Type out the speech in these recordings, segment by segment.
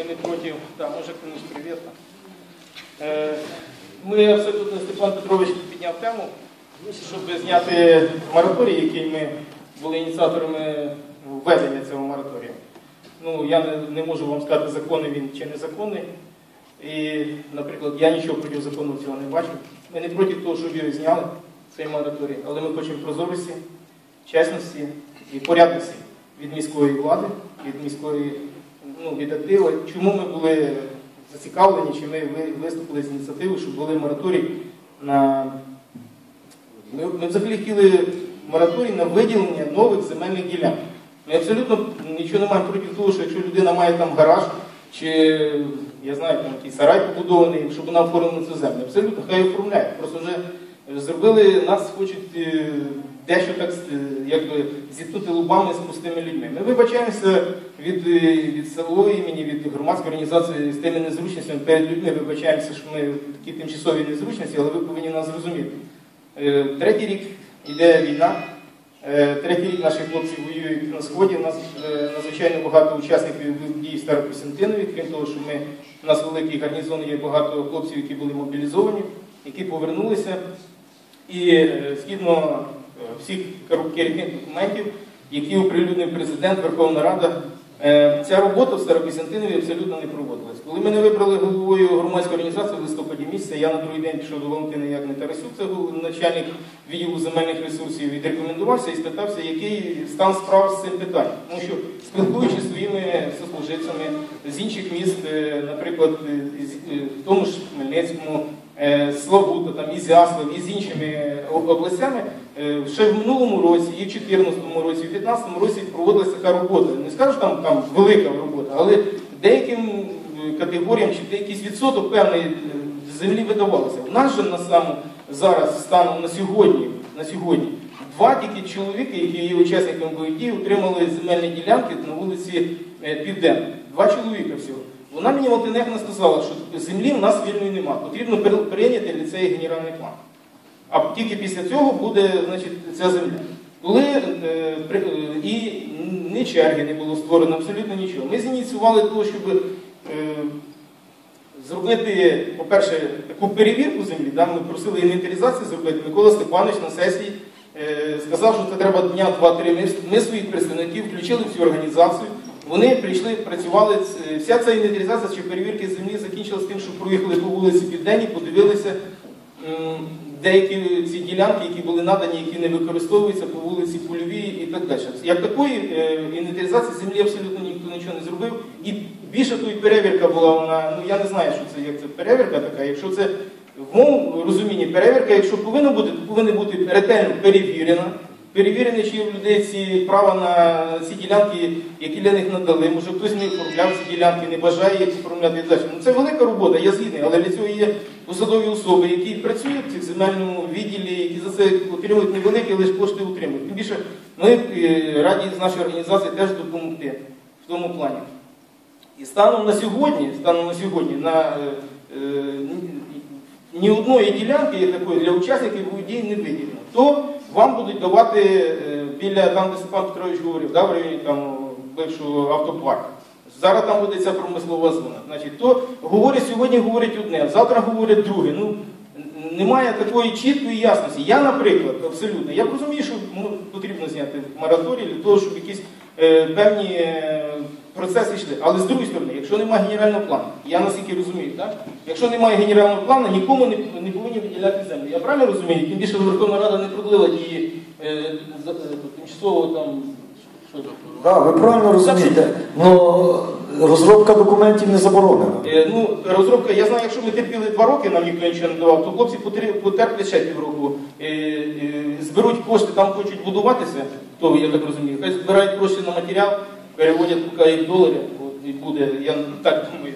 Ми не проти, так, може комусь привіт. Е, Ми абсолютно Степан Петрович підняв тему, щоб зняти мораторій, який ми були ініціаторами введення цього мораторію. Ну, я не, не можу вам сказати, законний він чи незаконний. І, наприклад, я нічого проти закону цього не бачу. Ми не проти того, щоб його зняли, цей мораторій, але ми хочемо прозорості, чесності і порядності від міської влади, від міської ну, від актива. Чому ми були зацікавлені, чи ми виступили з ініціативою, щоб були мораторій на. Ми, ми взагалі хотіли мораторій на виділення нових земельних ділянок. Ми абсолютно нічого не маємо проти того, що якщо людина має там гараж, чи я знаю, там якийсь сарай побудований, щоб вона оформила цю землю. Абсолютно хай оформляє. Просто вже зробили, нас хочуть е, дещо так е, якби зіткнути лубами з пустими людьми. Ми вибачаємося від, е, від селової імені, від громадської організації з тими незручностями перед людьми. Вибачаємося, що ми такі тимчасові незручності, але ви повинні нас зрозуміти. Е, Третій рік йде війна. Третій рік наші хлопці воюють на сході. У нас надзвичайно багато учасників дій в. Крім того, що ми у нас великий гарнізон, є багато хлопців, які були мобілізовані, які повернулися. І згідно всіх керівних документів, які оприлюднив президент, Верховна Рада, е, ця робота в Старокостянтинові абсолютно не проводилась. Коли мене вибрали головою громадської організації в листопаді місяця, я на другий день пішов до Валентини Ягни Тарасюк, це був начальник відділу земельних ресурсів, відрекомендувався і спитався, який стан справ з цим питанням. Тому що спілкуючись своїми сослуживцями з інших міст, е, наприклад, е, в тому ж Хмельницькому, Славута, там, із Ізяслав і з іншими областями, е, ще в минулому році, і в 2014 році, і в 2015 році проводилася така робота. Не скажу, що там, там велика робота, але деяким е, категоріям чи якийсь відсоток певний е, землі видавалося. У нас же на самому зараз станом на сьогодні, на сьогодні два тільки чоловіки, які є учасниками бойових дій, отримали земельні ділянки на вулиці е, Південна. Два чоловіка всього. Вона мені Валентинехна сказала, що землі в нас вільної немає. Потрібно прийняти для цей генеральний план. А тільки після цього буде значить, ця земля. Коли е, при- е, і ні черги не було створено, абсолютно нічого. Ми зініціювали того, щоб е, зробити, по-перше, таку перевірку землі. Да? Ми просили інвентаризацію зробити. Микола Степанович на сесії е, сказав, що це треба дня два-три. Ми, ми своїх представників включили в цю організацію. Вони прийшли, працювали. Вся ця інвентаризація чи перевірки землі закінчилася тим, що проїхали по вулиці Південній, подивилися деякі ці ділянки, які були надані, які не використовуються по вулиці Польовій і так далі. Як такої е, інвентаризації землі абсолютно ніхто нічого не зробив. І більше і перевірка була вона, ну я не знаю, що це як це перевірка така. Якщо це в моєму розумінні перевірка, якщо повинна бути, то повинна бути ретельно перевірена. Перевірені, чи є в людей ці права на ці ділянки, які для них надали. Може хтось не оформляв ці ділянки, не бажає їх оформляти далі. Ну це велика робота, я згідний, але для цього є посадові особи, які працюють в цих земельному відділі, які за це отримують невеликі, лише кошти утримують. Тим більше ми е, раді з нашої організації теж допомогти в тому плані. І станом на сьогодні, станом на сьогодні, на е, е, ні- одної ділянки такої для учасників дій не виділено. То вам будуть давати е, біля там, де Степан Петрович говорив, да, в районі там бившого автопарку. Зараз там ця промислова зона. Значить, то говорять сьогодні говорять одне, завтра говорять друге. Ну, немає такої чіткої ясності. Я, наприклад, абсолютно, я розумію, що потрібно зняти мораторій для того, щоб якісь е, певні е, процеси йшли. Але з другої сторони, якщо немає генерального плану, я наскільки розумію, так? якщо немає генерального плану, нікому не, не повинні виділяти землю. Я правильно розумію? Тим більше Верховна Рада не продлила дії е, за- е, тимчасово там. Що, Да, ви правильно розумієте, але розробка документів не заборонена. Е, Ну, розробка, я знаю, якщо ми терпіли два роки, нам ніхто нічого не давав, то хлопці потер- потерплять ще півроку. Е, е, Зберуть кошти, там хочуть будуватися, то я так розумію. Хай збирають гроші на матеріал, переводять поки їх в долари, от, і буде, я так думаю.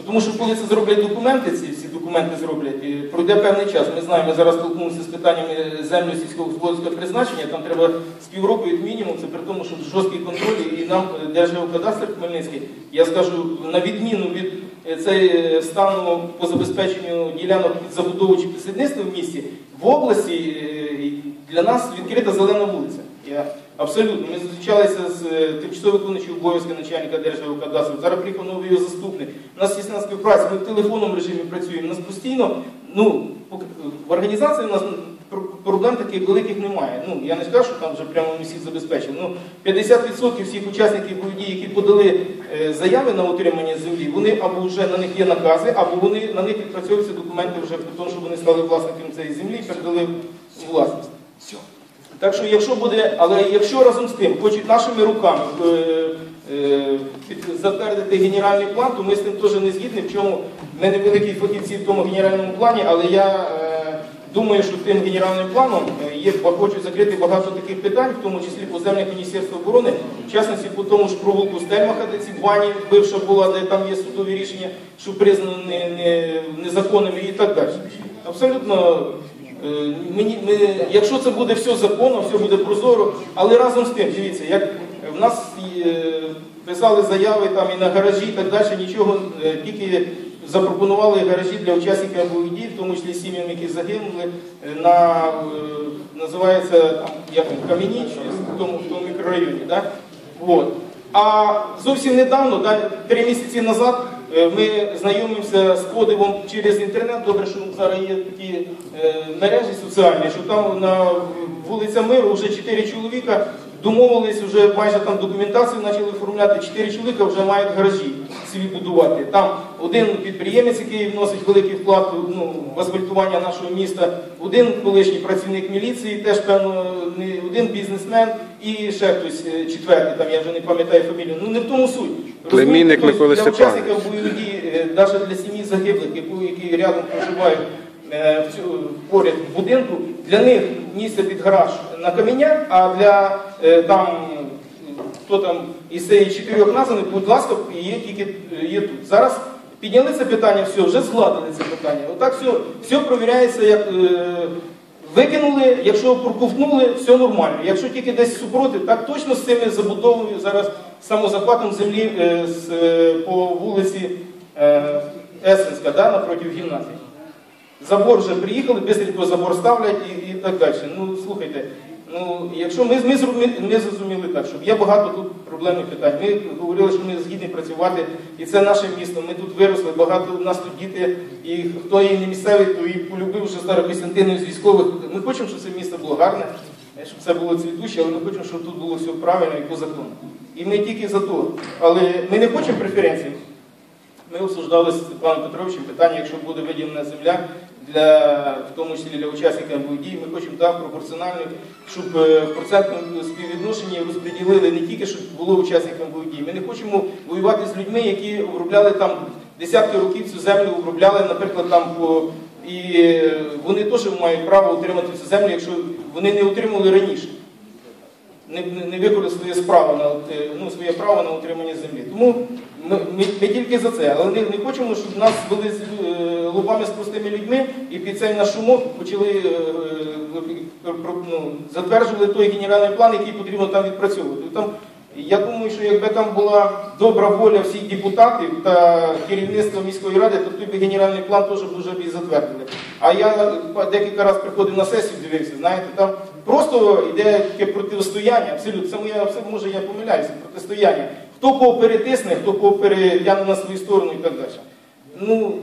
Ну, Тому що коли це зроблять документи, ці всі документи зроблять, пройде певний час. Ми знаємо, ми зараз столкнулися з питаннями землі сільськогосподарського призначення, там треба з півроку як мінімум, це при тому, що жорсткий контроль, і нам е, Держгеокадастр Хмельницький, я скажу, на відміну від е, цей е, стану по забезпеченню ділянок під забудову чи підсадництво в місті, в області для нас відкрита зелена вулиця. Я Абсолютно. Ми зустрічалися з е, тимчасово виконуючим обов'язки начальника Держгеокадастру. Зараз приїхав новий його заступник. У нас тісна співпраця, ми в телефонному режимі працюємо. У нас постійно, ну, в організації у нас пр- проблем таких великих немає. Ну, я не скажу, що там вже прямо ми всіх забезпечили. Ну, 50% всіх учасників бойових дій, які подали е, заяви на отримання землі, вони або вже на них є накази, або вони на них відпрацьовуються документи вже про те, що вони стали власниками цієї землі і передали власність. Так що, якщо буде, але якщо разом з тим хочуть нашими руками е, е, затвердити генеральний план, то ми з тим теж не згідні. В чому ми не великі фахівці в тому генеральному плані, але я е, думаю, що тим генеральним планом е, є хочуть закрити багато таких питань, в тому числі по землях Міністерства оборони, в частності по тому ж провулку Стельмаха, де ці бані бивша була, де там є судові рішення, що признано не, не, незаконними і так далі. Абсолютно. Е, Мені, ми, якщо це буде все законно, все буде прозоро, але разом з тим, дивіться, як в нас е, писали заяви там і на гаражі, і так далі, нічого, е, тільки запропонували гаражі для учасників бойових дій, в тому числі сім'ям, які загинули, на, називається як він, Кам'яні, в тому, в тому мікрорайоні. Да? Вот. А зовсім недавно, да, три місяці назад, ми знайомимося з подивом через інтернет. Добре, що зараз є такі е, мережі соціальні, що там на вулиця Миру вже чотири чоловіка домовились, вже майже там документацію почали оформляти. Чотири чоловіка вже мають гаражі собі будувати. Там один підприємець, який вносить великий вклад ну, в асфальтування нашого міста, один колишній працівник міліції, теж певно, не один бізнесмен і ще хтось е, четвертий, там я вже не пам'ятаю фамілію. Ну не в тому суть. Племінник Розумієте, Миколи для Степановича. учасників бойових дій, е, навіть для сім'ї загиблих, які, рядом проживають е, поряд будинку, для них місце під гараж на каміння, а для е, там хто там із цієї чотирьох названих, будь ласка, є тільки е, є тут. Зараз підняли це питання, все, вже згладили це питання. Отак все, все провіряється, як е, викинули, якщо проковтнули, все нормально. Якщо тільки десь супротив, так точно з цими забудовою зараз самозахватом землі е, е, по вулиці е, Есенська, да, напроти гімназії. Забор вже приїхали, бистренько забор ставлять і, і так далі. Ну, слухайте, ну, якщо ми, ми, ми, зрозуміли так, що є багато тут проблемних питань. Ми говорили, що ми згідні працювати, і це наше місто. Ми тут виросли, багато у нас тут діти, і хто є не місцевий, то і полюбив вже Старокостянтину з військових. Ми хочемо, щоб це місто було гарне, щоб це було цвітуще, але ми хочемо, щоб тут було все правильно і по закону. І ми тільки за то. Але ми не хочемо преференцій. Ми обсуждали з Петровичем питання, якщо буде виділена земля, для, в тому числі для учасників дій, ми хочемо так пропорціонально, щоб е, в процентному співвідношенні розподілили не тільки, щоб було учасникам дій. Ми не хочемо воювати з людьми, які обробляли там десятки років цю землю, обробляли, наприклад, там по. І е, вони теж мають право отримати цю землю, якщо вони не отримали раніше не, не, своє справа на ну, своє право на отримання землі. Тому ми, ми, ми тільки за це, але не, не хочемо, щоб нас вели з е, лупами з простими людьми і під цей наш шумок почали е, е, ну, затверджували той генеральний план, який потрібно там відпрацьовувати. Там, я думаю, що якби там була добра воля всіх депутатів та керівництва міської ради, то той би генеральний план теж вже б і затвердили. А я декілька разів приходив на сесію, дивився, знаєте, там просто йде таке протистояння, абсолютно, це моя, абсолютно, може я помиляюся, протистояння. Хто кого перетисне, хто кого перетягне на свою сторону і так далі. Ну,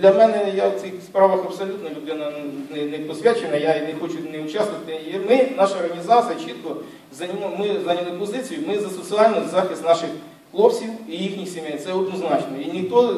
для мене я в цих справах абсолютно людина не, не посвячена, я не хочу не участвувати. І Ми, наша організація, чітко ми зайняли позицію, ми за соціальний захист наших хлопців і їхніх сімей. Це однозначно. І ніхто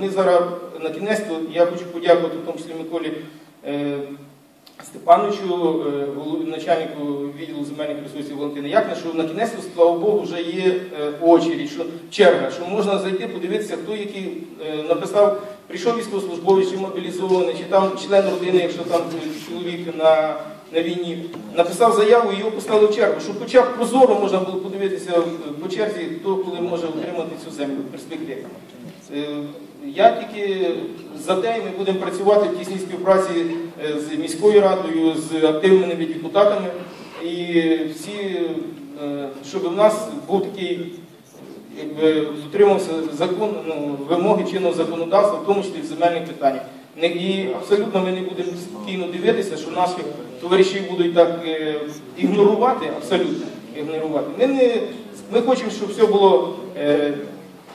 ми зараз на кінець, я хочу подякувати в тому числі Миколі. Степановичу, е, начальнику відділу земельних ресурсів Валентина Якна, що на кінець, слава Богу, вже є е, очередь, що черга, що можна зайти, подивитися, хто який е, написав, прийшов військовослужбовець чи мобілізований, чи там член родини, якщо там чоловік на, на війні, написав заяву і його поставили в чергу, щоб хоча б прозоро можна було подивитися по черзі, хто коли може отримати цю землю. Е, Я тільки за те, ми будемо працювати в тісній співпраці е, з міською радою, з активними депутатами. І всі, е, щоб в нас був такий, якби дотримався закон, ну, вимоги чинного законодавства, в тому числі в земельних питаннях. І абсолютно ми не будемо спокійно дивитися, що наші товариші будуть так е, ігнорувати абсолютно. ігнорувати. Ми, не, ми хочемо, щоб все було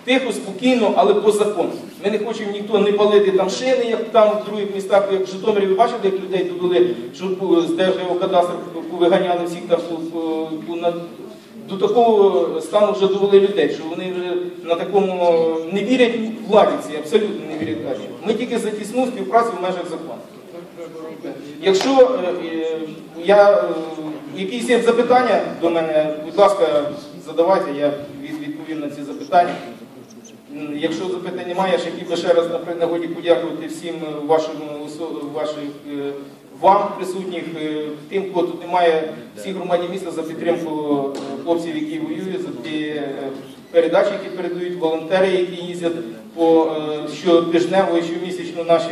тихо, спокійно, але по закону. Ми не хочемо ніхто не палити там шини, як там в других містах, як в Житомирі, ви бачили, як людей були, що по- з Держгеокадастру повиганяли всіх там по- на- до такого стану вже довели людей, що вони вже на такому не вірять владі ці, абсолютно не вірять владі. Ми тільки за тісну співпрацю в межах закону. Якщо е, е, я, е, якісь є запитання до мене, будь ласка, задавайте, я відповім на ці запитання. Якщо запитань немає, я ще хотів би ще раз на нагоді подякувати всім е, вашим ваших е, вам присутніх, е, тим, кого тут немає, всій громаді міста за підтримку е, хлопців, які воюють, за ті е, передачі, які передають волонтери, які їздять по е, щотижнево і щомісячно нашим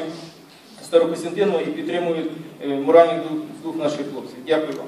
Старокостянтиново і підтримують е, моральний дух, наших хлопців. Дякую вам.